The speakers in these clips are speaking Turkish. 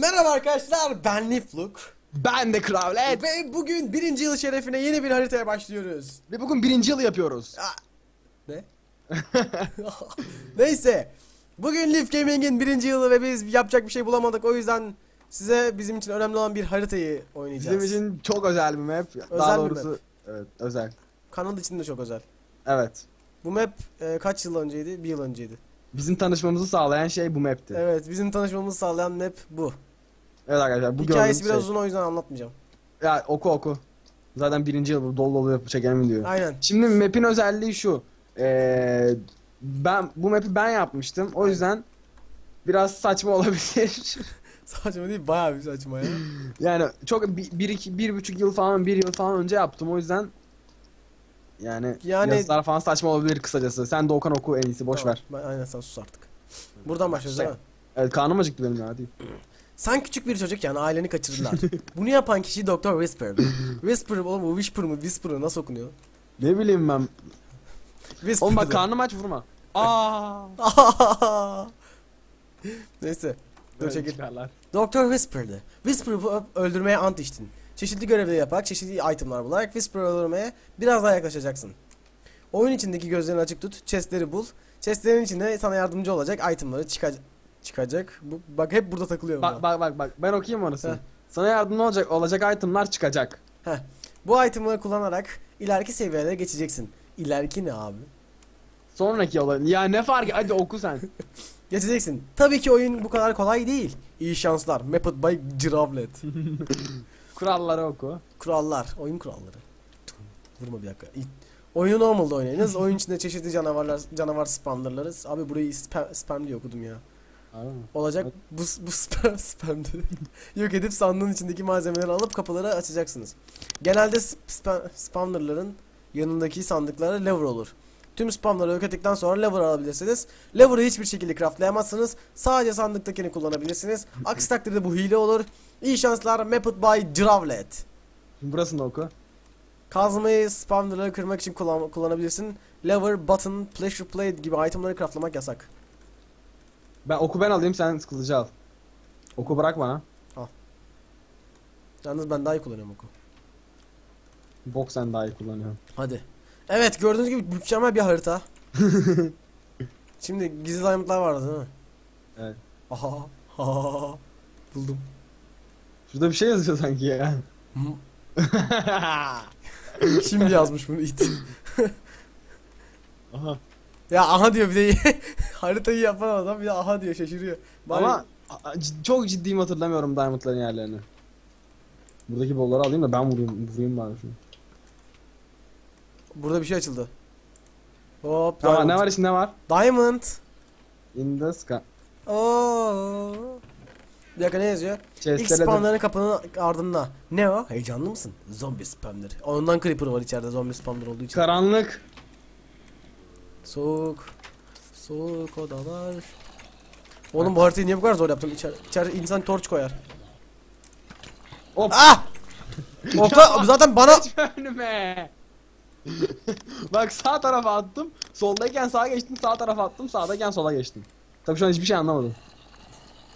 Merhaba arkadaşlar ben Nifluk Ben de Kravlet. ve bugün birinci yıl şerefine yeni bir haritaya başlıyoruz. Ve bugün birinci yıl yapıyoruz. Aa, ne? Neyse bugün Leaf Gaming'in birinci yılı ve biz yapacak bir şey bulamadık o yüzden size bizim için önemli olan bir haritayı oynayacağız. Bizim için çok özel bir map. Özel Daha bir doğrusu evet özel. Kanal için de çok özel. Evet. Bu map e, kaç yıl önceydi? Bir yıl önceydi. Bizim tanışmamızı sağlayan şey bu map'ti. Evet, Evet bizim tanışmamızı sağlayan map bu. arkadaşlar bu Hikayesi biraz şey. uzun o yüzden anlatmayacağım. Ya oku oku. Zaten birinci yıl bu dolu dolu yapıp çekelim diyor. Aynen. Şimdi map'in özelliği şu. Ee, ben bu map'i ben yapmıştım. O yüzden biraz saçma olabilir. Saçma değil bayağı bir saçma ya. yani çok bir, bir, iki, bir buçuk yıl falan bir yıl falan önce yaptım o yüzden yani, Yani- yazılar falan saçma olabilir kısacası. Sen de Okan oku en iyisi boş Tamam, ver. Ben, aynen sen sus artık. Buradan başlıyoruz değil mi? Evet karnım acıktı benim ya hadi. Sen küçük bir çocukken aileni kaçırdılar. Bunu yapan kişi Doktor Whisper. Whisper oğlum bu Whisper mı Whisper mı nasıl okunuyor? Ne bileyim ben. Whisper. Oğlum bak karnım aç vurma. Aa. Neyse. Dur çekil. Doktor Whisper'dı. Whisper'ı öldürmeye ant içtin. Çeşitli görevleri yaparak çeşitli itemlar bularak Whisper'ı öldürmeye biraz daha yaklaşacaksın. Oyun içindeki gözlerini açık tut, chestleri bul. Chestlerin içinde sana yardımcı olacak itemları çıka çıkacak. Bu, bak hep burada takılıyorum. Bak bak bak bak ben okuyayım orasını. Heh. Sana yardımcı olacak olacak itemlar çıkacak. Bu itemları kullanarak ileriki seviyelere geçeceksin. İleriki ne abi? Sonraki olay. Ya ne fark hadi oku sen. Geçeceksin. Tabii ki oyun bu kadar kolay değil. İyi şanslar. Maped by Giravlet. Kuralları oku. Kurallar. Oyun kuralları. Vurma bir dakika. Oyunu normalde oynayınız. Oyun içinde çeşitli canavarlar, canavar spamlarlarız. Abi burayı spam, spam diye okudum ya. Olacak bu, bu spam, spam dedi. Yok edip sandığın içindeki malzemeleri alıp kapıları açacaksınız. Genelde sp- spam, spawnerların yanındaki sandıklara lever olur. Tüm spamları yok ettikten sonra lever alabilirsiniz. Lever'ı hiçbir şekilde craftlayamazsınız. Sadece sandıktakini kullanabilirsiniz. Aksi takdirde bu hile olur. İyi şanslar Maped by. Şimdi burasını oku. Kazmayı spawnerları kırmak için kullan kullanabilirsin. Lever, button, pleasure plate gibi itemları craftlamak yasak. Ben oku ben alayım sen kılıcı al. Oku bırak bana. Yalnız ben daha iyi kullanıyorum oku. Bok sen daha iyi kullanıyorsun. Hadi. Evet gördüğünüz gibi mükemmel bir harita. Şimdi gizli diamondlar vardı değil mi? Evet. Aha. Ha. Buldum. Şurada bir şey yazıyor sanki ya. Şimdi yazmış bunu it. Aha. ya aha diyor bir de haritayı yapan adam bir de aha diyor şaşırıyor. Bari- Ama çok ciddiyim hatırlamıyorum diamondların yerlerini. Buradaki bolları alayım da ben vurayım, vurayım bari şunu. Burada bir şey açıldı. Hop Tamam ne var içinde ne var? Diamond. In the sky. Oo. Bir dakika ne yazıyor? İlk Chest'lere de... spamların kapının ardında. Ne o? Heyecanlı mısın? Zombi spamları. Ondan creeper var içeride zombi spamlar olduğu için. Karanlık. Soğuk. Soğuk odalar. Oğlum bu haritayı niye bu kadar zor yaptın? İçer, içeri insan torç koyar. Hop. Ah! Okla, zaten bana... Geçme önüme. Bak sağ tarafa attım. Soldayken sağa geçtim. Sağ tarafa attım. Sağdayken sola geçtim. Tabii şu an hiçbir şey anlamadım.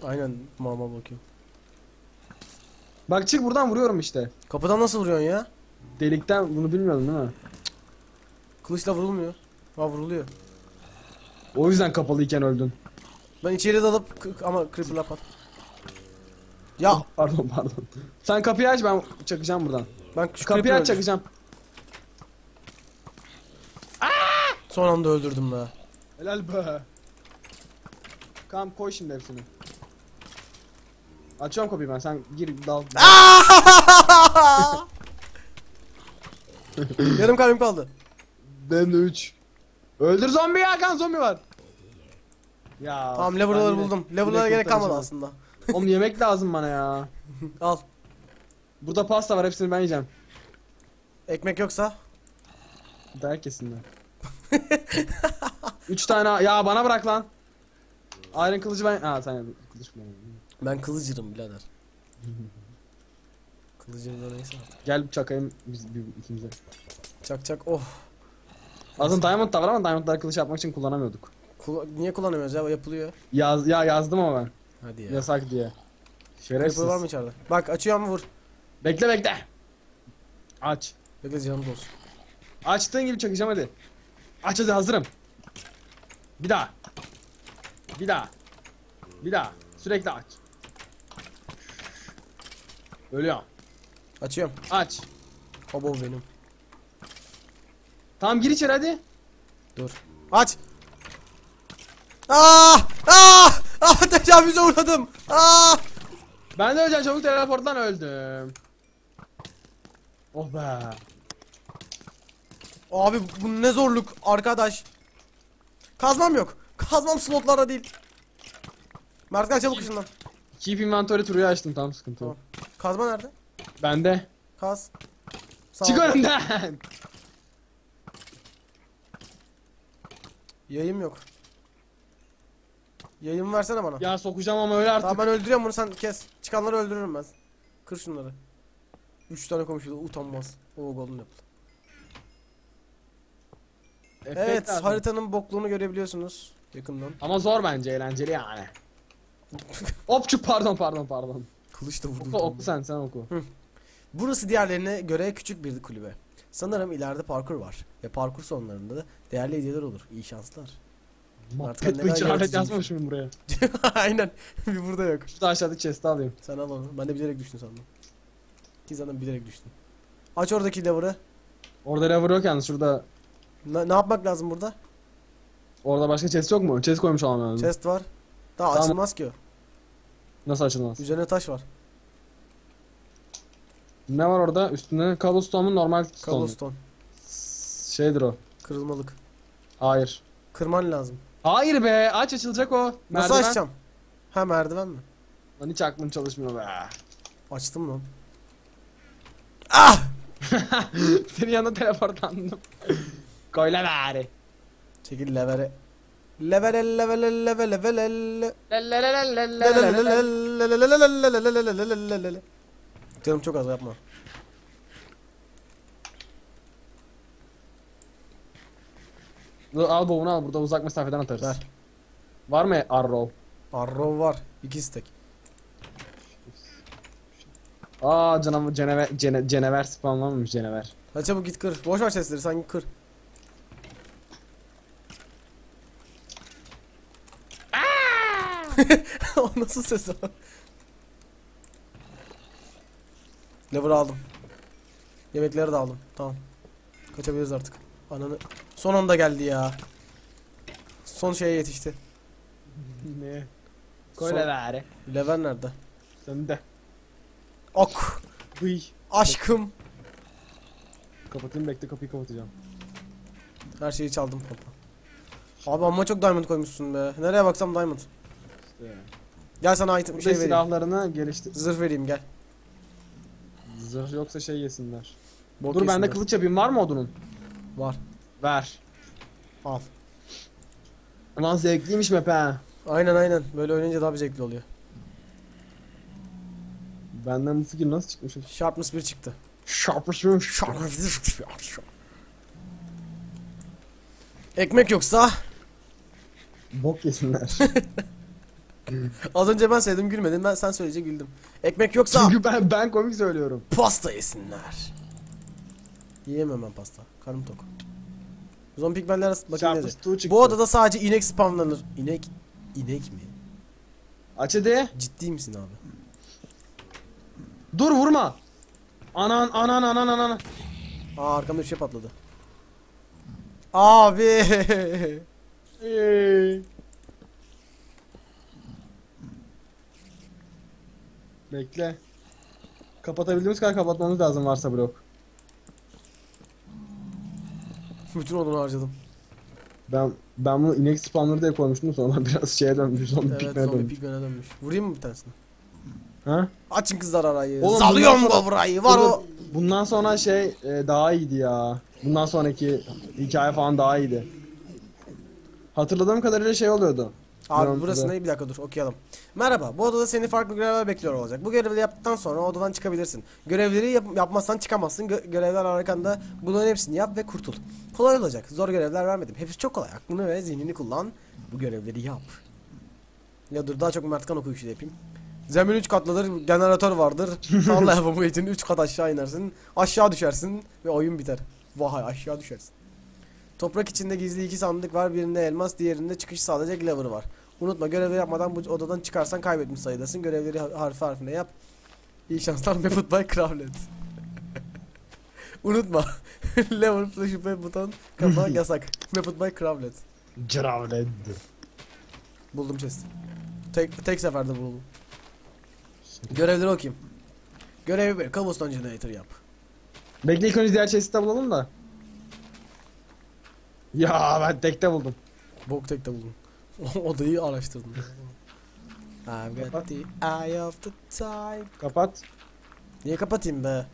Aynen mama bakıyorum. Bak çık buradan vuruyorum işte. Kapıdan nasıl vuruyorsun ya? Delikten bunu bilmiyordun değil mi? Kılıçla vurulmuyor. Ha vuruluyor. O yüzden kapalıyken öldün. Ben içeri dalıp ama creeper'la pat. Ya Pardon pardon. Sen kapıyı aç ben çakacağım buradan. ben şu Kapıyı aç çakacağım. Son anda öldürdüm la. Helal be. Tamam koy şimdi hepsini. Açıyorum kapıyı ben sen gir dal. Yarım kalbim kaldı. Ben de 3. Öldür zombiyi Hakan zombi var. Ya. Tamam level'ları buldum. Level'lara gerek kalmadı aslında. Oğlum yemek lazım bana ya. Al. Burada pasta var hepsini ben yiyeceğim. Ekmek yoksa Dayak yesinler. 3 tane ya bana bırak lan. Iron kılıcı ben... Ha sen kılıç mı? ben kılıcırım birader. Kılıcını da neyse artık. Gel çakayım biz bir, ikimize. Çak çak oh. Aslında Diamond da var ama Diamond'ları kılıç yapmak için kullanamıyorduk. Kula- niye kullanamıyoruz ya? Yapılıyor. Yaz, ya yazdım ama ben. Hadi ya. Yasak diye. Şerefsiz. Yapılı var mı içeride? Bak açıyor ama vur. Bekle bekle. Aç. Bekle canım olsun. Açtığın gibi çakacağım hadi. Aç hadi hazırım. Bir daha. Bir daha. Bir daha. Sürekli aç. Ölüyor. Açıyorum. Aç. Abo benim. Tamam gir içeri hadi. Dur. Aç. Ah! Ah! Ah! Tecavüze uğradım. Ah! Ben de öleceğim çabuk teleporttan öldüm. Oh be. Abi bu ne zorluk arkadaş. Kazmam yok. Kazmam slotlarda değil. Mert gel çabuk ışından. Keep inventory turu açtım tam sıkıntı yok. Kazma nerede? Bende. Kaz. Sağ Çık ol. önümden. Yayım yok. Yayımı versene bana. ya sokacağım ama öyle artık. Tamam ben öldürüyorum bunu sen kes. Çıkanları öldürürüm ben. Kır şunları. 3 tane komşu utanmaz. O golden apple. Evet lazım. haritanın bokluğunu görebiliyorsunuz yakından. Ama zor bence eğlenceli yani. Opçuk pardon pardon pardon. Kılıç da vurdu. Oku, oku sen sen oku. Burası diğerlerine göre küçük bir kulübe. Sanırım ileride parkur var. Ve parkur sonlarında da değerli hediyeler olur. İyi şanslar. Muhabbet bu işaret yaratıcıymış. yazmamışım buraya. Aynen. bir burada yok. Şurada aşağıdaki chest'i alayım. Sen al onu. Ben de bilerek düştün sandım. Ki zaten bilerek düştün. Aç oradaki lever'ı. Orada lever yok yalnız şurada. Ne, ne yapmak lazım burada? Orada başka chest yok mu? Chest koymuş olmam lazım. Chest var. Daha Tamam. açılmaz ki o. Nasıl açılmaz? Üzerine taş var. Ne var orada? Üstünde cobblestone mu normal stone mu? Cobblestone. Şeydir o. Kırılmalık. Hayır. Kırman lazım. Hayır be aç açılacak o. Nasıl Merdiven. açacağım? Ha merdiven mi? Lan hiç aklım çalışmıyor be. Açtım lan. Ah! Senin yanında teleportlandım. Koyla bari. Çekil levere. Levere levere levere levere levere Canım çok az yapma. Dur, Al bovunu al burada uzak mesafeden atarız. Ver. Var mı arrow? Arrow var. İki stek. Aa canavar cenever cene, cenever spamlanmamış cenever. Hadi çabuk git kır. Boş ver sesleri sen git kır. o nasıl ses o? Lever aldım. Yemekleri de aldım. Tamam. Kaçabiliriz artık. Ananı. Son anda geldi ya. Son şeye yetişti. ne? Son- Koyla bari. Lever nerede? Sen de. Ok. Hıy. Aşkım. Kapatayım bekle kapıyı kapatacağım. Her şeyi çaldım papa. Abi amma çok diamond koymuşsun be. Nereye baksam diamond. İşte. Gel sana item şey vereyim. silahlarını geliştir. Zırh vereyim gel. Zırh yoksa şey yesinler. Bok Dur bende yesinler. kılıç yapayım var mı odunun? Var. Ver. Al. Ulan zevkliymiş map ha. Aynen aynen. Böyle oynayınca daha bir zevkli oluyor. Benden bu fikir nasıl çıkmış? Sharpness 1 çıktı. Şapışmış. Ekmek yoksa Bok yesinler. az önce ben söyledim gülmedin ben sen söyleyince güldüm. Ekmek yoksa Çünkü ben ben komik söylüyorum. pasta yesinler. Yiyemem ben pasta. Karnım tok. Zombi pigmenler bakayım ne Sharpness diyecek. 2 çıktı. Bu odada sadece inek spamlanır. İnek inek mi? Aç hadi. Ciddi misin abi? Dur vurma. Anan anan anan anan. Aa arkamda bir şey patladı. Abi. Eee. Bekle. Kapatabildiğimiz kadar kapatmamız lazım varsa blok. Bütün odunu harcadım. Ben ben bunu inek spawner diye koymuştum sonra biraz şeye dönmüş, zombi Evet pikmeye zombi dönmüş. pigmene dönmüş. Vurayım mı bir tanesini? Ha? Açın kızlar arayı. Oğlum Salıyorum bundan burayı. Var Bundan- o. Bundan sonra şey e, daha iyiydi ya. Bundan sonraki hikaye falan daha iyiydi. Hatırladığım kadarıyla şey oluyordu. Abi burası ne? Bir dakika dur okuyalım. Merhaba. Bu odada seni farklı görevler bekliyor olacak. Bu görevleri yaptıktan sonra odadan çıkabilirsin. Görevleri yap- yapmazsan çıkamazsın. Gö- görevler arkanda bunların hepsini yap ve kurtul. Kolay olacak. Zor görevler vermedim. Hepsi çok kolay. Aklını ve zihnini kullan. Bu görevleri yap. Ya dur daha çok Mertkan okuyuşu yapayım. Zemin 3 katlıdır, jeneratör vardır. Allah yapımı için 3 kat aşağı inersin. Aşağı düşersin ve oyun biter. Vay aşağı düşersin. Toprak içinde gizli iki sandık var. Birinde elmas, diğerinde çıkış sağlayacak lever var. Unutma görevleri yapmadan bu odadan çıkarsan kaybetmiş sayıdasın. Görevleri ha- harfi harfine yap. İyi şanslar Method by Cravlet. Unutma. lever, flash ve buton kafa yasak. Method by Cravlet. Cravled. Buldum chest. Tek, tek seferde buldum. Görevleri okuyayım. Görev 1. Cobblestone Generator yap. Bekle ilk önce diğer chest'i bulalım da. Ya ben tekte buldum. Bok tek de buldum. Odayı araştırdım. I've got the eye of the time. Kapat. Niye kapatayım be?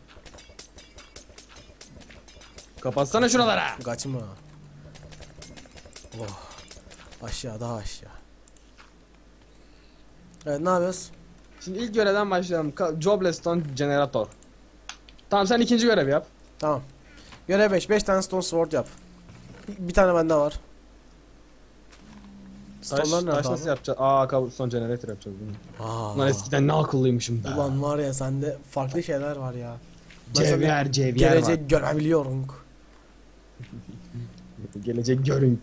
Kapatsana şuralara. Kaçma. Oh. Aşağı daha aşağı. Evet ne yapıyoruz? Şimdi ilk görevden başlayalım. Jobless Stone Generator. Tamam sen ikinci görev yap. Tamam. Görev 5. 5 tane stone sword yap. Bir tane bende var. Taş, nerede taş nasıl abi? yapacağız? Aa Cobblestone Generator yapacağız bunu. Aa. Eskiden ne akıllıymışım be. Ulan var ya sende farklı şeyler var ya. Ben sana Cevher cevher Gelecek görebiliyorum. var. Gelecek görünk.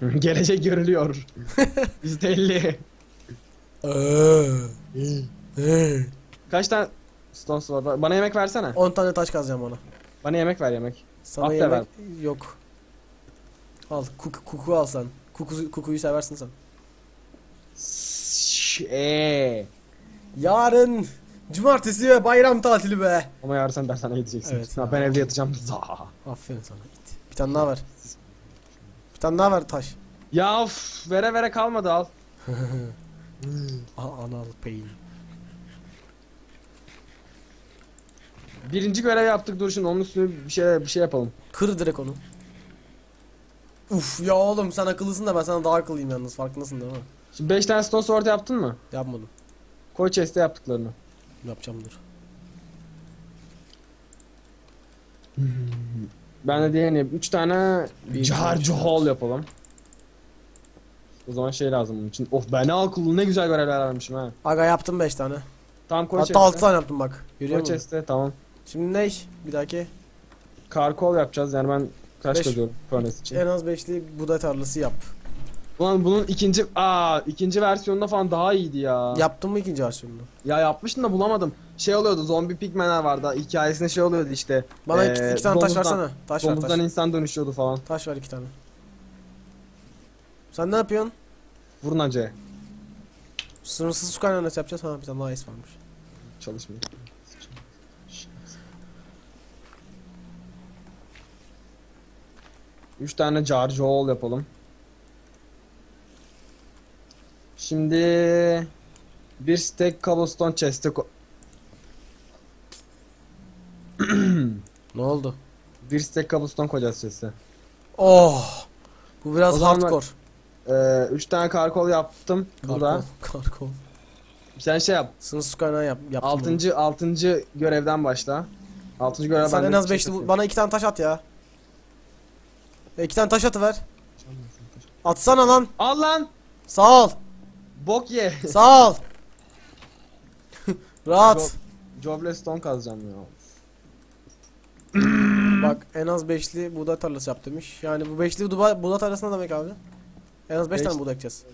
Gelecek görülüyor. Yüzde elli. Kaç tane Stone Sword var? Bana yemek versene. 10 tane taş kazacağım ona. Bana yemek ver yemek. Sana At yemek yok. Al kuk, kuku al sen. Kuku, kukuyu seversin sen. Eee. Yarın cumartesi ve bayram tatili be. Ama yarın sen dershaneye gideceksin. Evet. Ha, ben evde yatacağım. Zaha. Aferin sana git. Bir tane daha ver. Bir tane daha ver taş. Ya of, vere vere kalmadı al. Anal pain. Birinci görev yaptık dur şimdi onun üstüne bir şey bir şey yapalım. Kır direkt onu. Uf ya oğlum sen akıllısın da ben sana daha akıllıyım yalnız farkındasın değil mi? Şimdi 5 tane stone sword yaptın mı? Yapmadım. Koy chest'e yaptıklarını. Yapacağım dur. Ben de diğerini 3 tane Bir, charge hole yapalım. O zaman şey lazım bunun için. Of ben ne akıllı ne güzel görevler vermişim ha. Aga yaptım 5 tane. Tamam koy Hatta chest'e. 6 tane yaptım bak. Koy musun? chest'e tamam. Şimdi ne? Bir dahaki. Karkol yapacağız yani ben kaç Beş. kazıyorum furnace için. En az 5'li buğday tarlası yap. Ulan bunun ikinci aa ikinci versiyonunda falan daha iyiydi ya. Yaptın mı ikinci versiyonunu? Ya yapmıştım da bulamadım. Şey oluyordu zombi pigmenler vardı. Hikayesinde şey oluyordu işte. Bana iki, Ee, iki tane taş domuzdan- versene. Taş ver Domuzdan taş. insan dönüşüyordu falan. Taş ver iki tane. Sen ne yapıyorsun? Vurun acı. Sınırsız su kaynağı nasıl yapacağız? Ha bir tane daha ice varmış. Çalışmıyor. Üç tane jar hole yapalım. Şimdi bir stack cobblestone chest'e Ne oldu? bir stack cobblestone koyacağız chest'e. Oh! Bu biraz O hardcore. Ee, üç tane karkol yaptım burada. Karkol. Karkol. Sen şey yap. Su kaynağı yap. yaptım bunu. Altıncı, altıncı görevden başla. Altıncı görev Sen en az chest 5'li atıyor. bana iki tane taş at ya. E, iki tane taş atıver. Atsana lan. Al lan! Sağ ol. Bok ye! Sağ ol. Rahat. Jobless stone kazacağım ya. Bak en az 5'li buğday tarlası yap demiş. Yani bu 5'li buğday, buğday tarlası ne demek abi? En az 5 Beş- tane buğday ekeceğiz.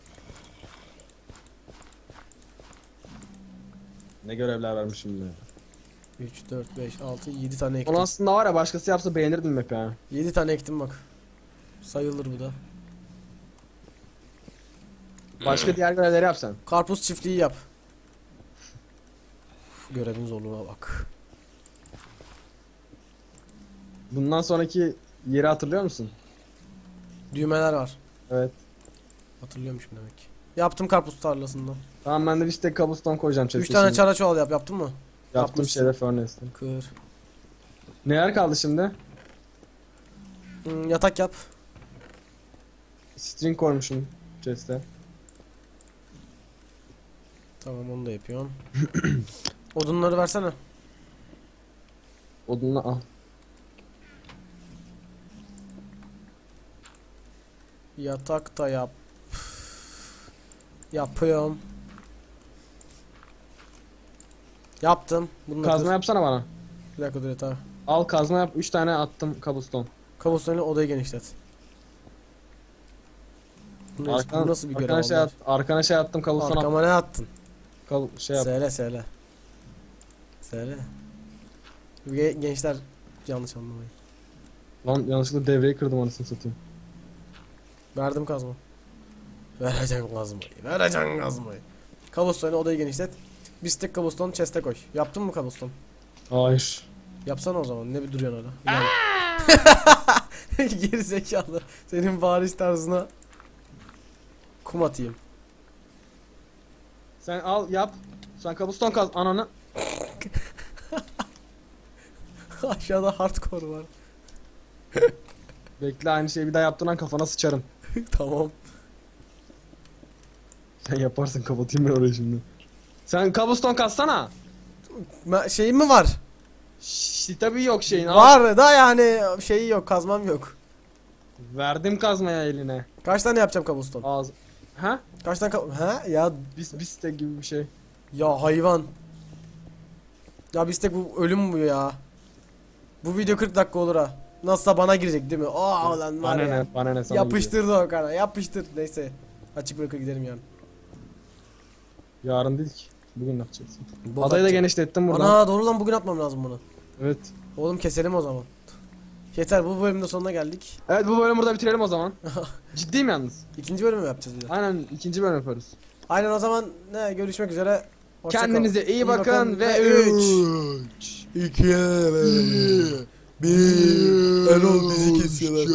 Ne görevler vermişim be. 3, 4, 5, 6, 7 tane Onu ektim. aslında var ya başkası yapsa beğenirdim hep ya. 7 tane ektim bak. Sayılır bu da. Başka diğer görevleri yap sen. Karpuz çiftliği yap. Uf, Görevin zorluğuna bak. Bundan sonraki yeri hatırlıyor musun? Düğmeler var. Evet. Hatırlıyormuşum demek. ki. Yaptım karpuz tarlasında. Tamam ben de bir stack cobblestone koyacağım 3 chest'e tane şimdi. çara çuval yap. Yaptın mı? Yaptım yapmışsın. şeyde furnace'te. Kır. Neler kaldı şimdi? Hmm, yatak yap. String koymuşum chest'e. Tamam onu da yapıyorum. Odunları versene. Odunla al. Yatak da yap. Yapıyorum. Yaptım. Da Kazma yapsana bana. Bir dakika dur yeter. Al kazma yap. 3 tane attım cobblestone. Kabuslarıyla odayı genişlet. Bu, Arkan, nasıl bir görev arkana şey, at, arkana şey attım at, Arkama ne attın? kab- şey yap. Söyle söyle. Söyle. Ge- Gençler yanlış anlamayın. Lan yanlışlıkla devreyi kırdım anasını satayım. Verdim kazma. Vereceksin kazmayı. Vereceksin kazmayı. Kabuslarıyla odayı genişlet. Bir stek kabuston chest'e koy. Yaptın mı kabuston? Hayır. Yapsana o zaman. Ne bir duruyorsun orada? Geri zekalı. Senin bağırış tarzına kum atayım. Sen al yap. Sen cobblestone kaz ananı. Aşağıda hardcore var. Bekle aynı şeyi bir daha yaptığın an kafana sıçarım. tamam. Sen yaparsın kapatayım ben orayı şimdi. Sen cobblestone kazsana. Ma- şeyim mi var? Şşş tabii yok şeyin. al. Var da yani şeyi yok, kazmam yok. Verdim kazmaya eline. Kaç tane yapacağım kabuston? Ağız. Ha? Kaç tane ka- Ha ya Bis biste gibi bir şey. ya hayvan. Ya bistek bu ölüm bu ya. Bu video 40 dakika olur ha. Nasılsa bana girecek değil mi? Aa lan var Bana ya. ne? Bana ne sana Yapıştırdı o kana. Yapıştır. Neyse. Açık bırakır gidelim yani. gidiyor. Yarın değil ki. Bugün ne yapacaksın? Bok Adayı da genişlettim buradan. Ana doğru lan bugün atmam lazım bunu. Evet. Oğlum keselim o zaman. Yeter bu bölümün de sonuna geldik. Evet bu bölümü burada bitirelim o zaman. Ciddiyim yalnız. İkinci bölümü mü yapacağız bir de? Aynen ikinci bölüm yaparız. Aynen o zaman ne görüşmek üzere. Hoşça. Kendinize iyi, bakın, ve üç. 3 2 1 Erol bizi kesiyorlar.